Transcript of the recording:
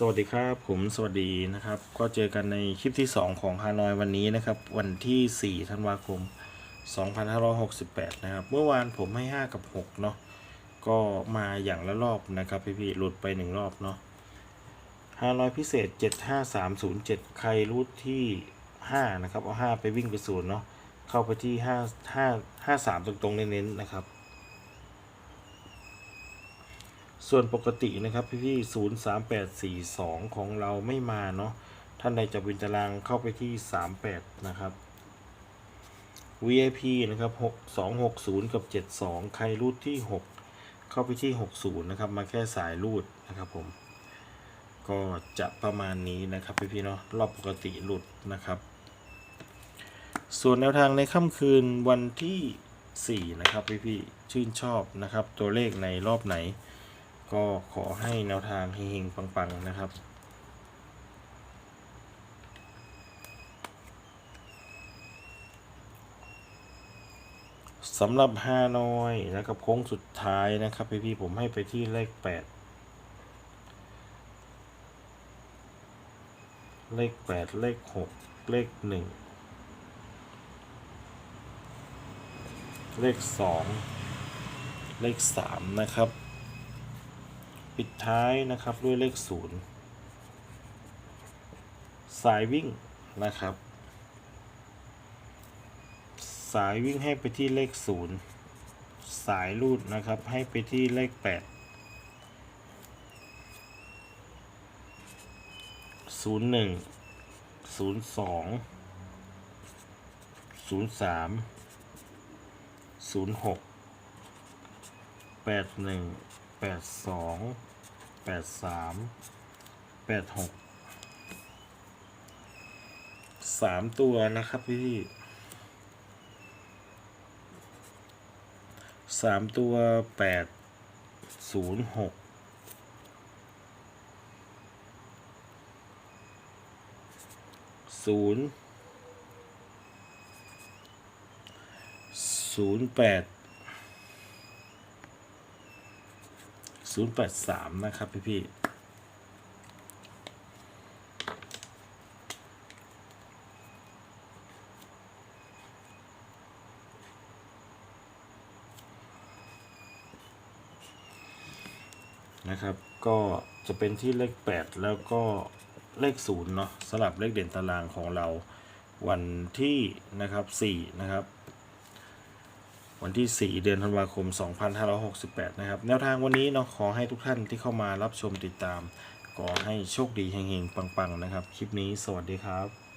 สวัสดีครับผมสวัสดีนะครับ ก็เจอกันในคลิปที่ 2 ของฮานอยวันนี้นะครับ วันที่ 4 ธันวาคม 2568 นะครับ เมื่อวานผมให้ 5 กับ 6 เนาะก็มาอย่างละรอบนะครับพี่ๆหลุดไป 1 รอบเนาะฮานอยพิเศษ 75307 ใครรูทที่ 5 นะครับ เอา 5 ไปวิ่งไปศูนย์เนาะเข้าไปที่ 5 5 53 ตรงๆเน้นๆนะครับ ส่วนปกตินะครับพี่ๆศูนย์สามแปดสี่สองของเราไม่มาเนาะท่านใดจะวินตารางเข้าไปที่สามแปดนะครับ VIP นะครับหกสองหกศูนย์กับเจ็ดสองใครรูดที่หกเข้าไปที่หกศูนย์นะครับมาแค่สายรูดนะครับผมก็จะประมาณนี้นะครับพี่ๆเนาะรอบปกติหลุดนะครับ ส่วนแนวทางในค่ำคืนวันที่ 4 นะครับพี่ๆชื่นชอบนะครับ ตัวเลขในรอบไหน ก็ขอให้แนวทางเฮงๆปัง ๆ นะครับสำหรับฮานอยนะครับโค้งสุดท้ายนะครับ พี่ๆผมให้ไปที่เลข8เลข8เลข6เลข1เลข2เลข3นะครับ ปิดท้ายนะครับด้วยเลขศูนย์สายวิ่งนะครับ สายวิ่งให้ไปที่เลขศูนย์สายรูดนะครับให้ไปที่เลขแปดศูนย์หนึ่งศูนย์สองศูนย์สามศูนย์หกแปดหนึ่ง แปดสองแปดสามแปดหกสามตัวนะครับพี่สามตัวแปดศูนย์หกศูนย์ศูนย์แปด 083นะครับ พี่พี่นะครับ ก็จะเป็นที่เลข 8 แล้วก็เลข0เนาะสลับเลขเด่นตารางของเราวันที่นะครับ4นะครับ วันที่ 4 เดือนธันวาคม 2568 นะครับ แนวทางวันนี้เนาะขอให้ทุกท่านที่เข้ามารับชมติดตาม ขอให้โชคดีเฮงๆปังๆ นะครับ คลิปนี้สวัสดีครับ